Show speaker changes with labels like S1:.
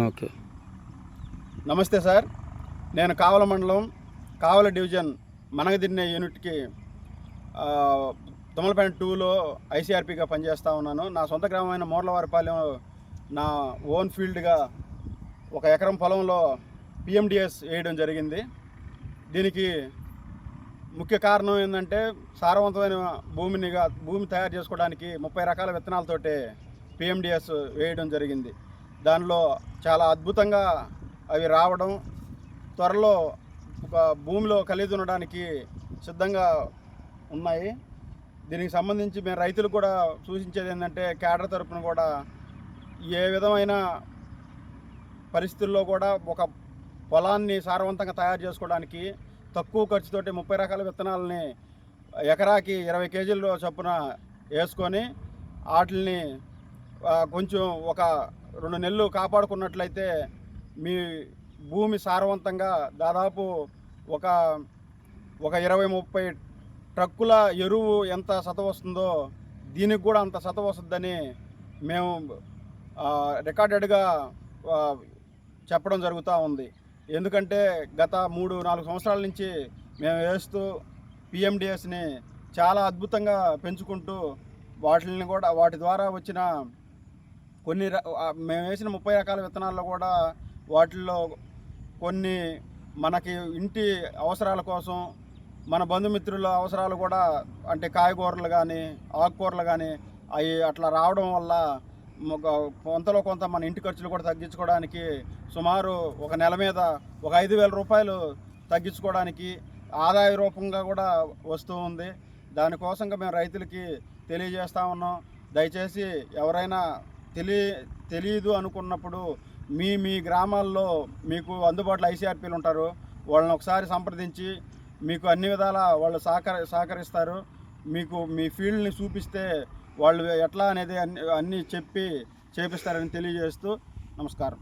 S1: Okay.
S2: నమస్తే sir. నేను కావల మండలం కావల డివిజన్ మనగదిన్నే యూనిట్కి ఆ, తుమ్మలపేట టూలో ఐసీఆర్పీగా పనిచేస్తూ ఉన్నాను. నా సొంత గ్రామమైన మోర్లవారిపాలెం నా ఓన్ ఫీల్డ్గా ఒక ఎకరం పొలంలో పిఎండిఎస్ వేయడం జరిగింది. దీనికి ముఖ్య కారణం ఏంటంటే సారవంతమైన భూమినిగా భూమి తయారు చేసుకోవడానికి ముప్పై రకాల విత్తనాలతోటి పిఎండిఎస్ వేయడం జరిగింది. దానిలో చాలా అద్భుతంగా అవి రావడం త్వరలో ఒక భూమిలో కలిదునడానికి ఉండడానికి సిద్ధంగా ఉన్నాయి. దీనికి సంబంధించి మేము రైతులు కూడా సూచించేది ఏంటంటే కేడర్ తరపున కూడా ఏ విధమైన పరిస్థితుల్లో కూడా ఒక పొలాన్ని సారవంతంగా తయారు చేసుకోవడానికి తక్కువ ఖర్చుతోటి ముప్పై రకాల విత్తనాలని ఎకరాకి ఇరవై కేజీల చొప్పున వేసుకొని వాటిని కొంచెం ఒక రెండు నెలలు కాపాడుకున్నట్లయితే మీ భూమి సారవంతంగా దాదాపు ఒక ఒక ఇరవై ముప్పై ట్రక్కుల ఎరువు ఎంత సత వస్తుందో దీనికి కూడా అంత సత వస్తుందని మేము రికార్డెడ్గా చెప్పడం జరుగుతూ ఉంది. ఎందుకంటే గత మూడు నాలుగు సంవత్సరాల నుంచి మేము వేస్తూ పిఎండిఎస్ని చాలా అద్భుతంగా పెంచుకుంటూ వాటిని కూడా వాటి ద్వారా వచ్చిన కొన్ని మేము వేసిన ముప్పై రకాల విత్తనాల్లో కూడా వాటిల్లో కొన్ని మనకి ఇంటి అవసరాల కోసం మన బంధుమిత్రుల అవసరాలు కూడా అంటే కాయగూరలు కానీ ఆకుకూరలు కానీ అవి అట్లా రావడం వల్ల కొంతలో కొంత మన ఇంటి ఖర్చులు కూడా తగ్గించుకోవడానికి సుమారు ఒక నెల మీద ఒక ఐదు వేల రూపాయలు తగ్గించుకోవడానికి ఆదాయ రూపంగా కూడా వస్తూ ఉంది. దానికోసంగా మేము రైతులకి తెలియజేస్తా ఉన్నాం. దయచేసి ఎవరైనా తెలియ తెలియదు అనుకున్నప్పుడు మీ మీ గ్రామాల్లో మీకు అందుబాటులో ఐసీఆర్పీలు ఉంటారు. వాళ్ళని ఒకసారి సంప్రదించి మీకు అన్ని విధాల వాళ్ళు సహకరి సహకరిస్తారు. మీకు మీ ఫీల్డ్ని చూపిస్తే వాళ్ళు ఎట్లా అనేది అన్ని అన్నీ చెప్పి చేపిస్తారని తెలియజేస్తూ నమస్కారం.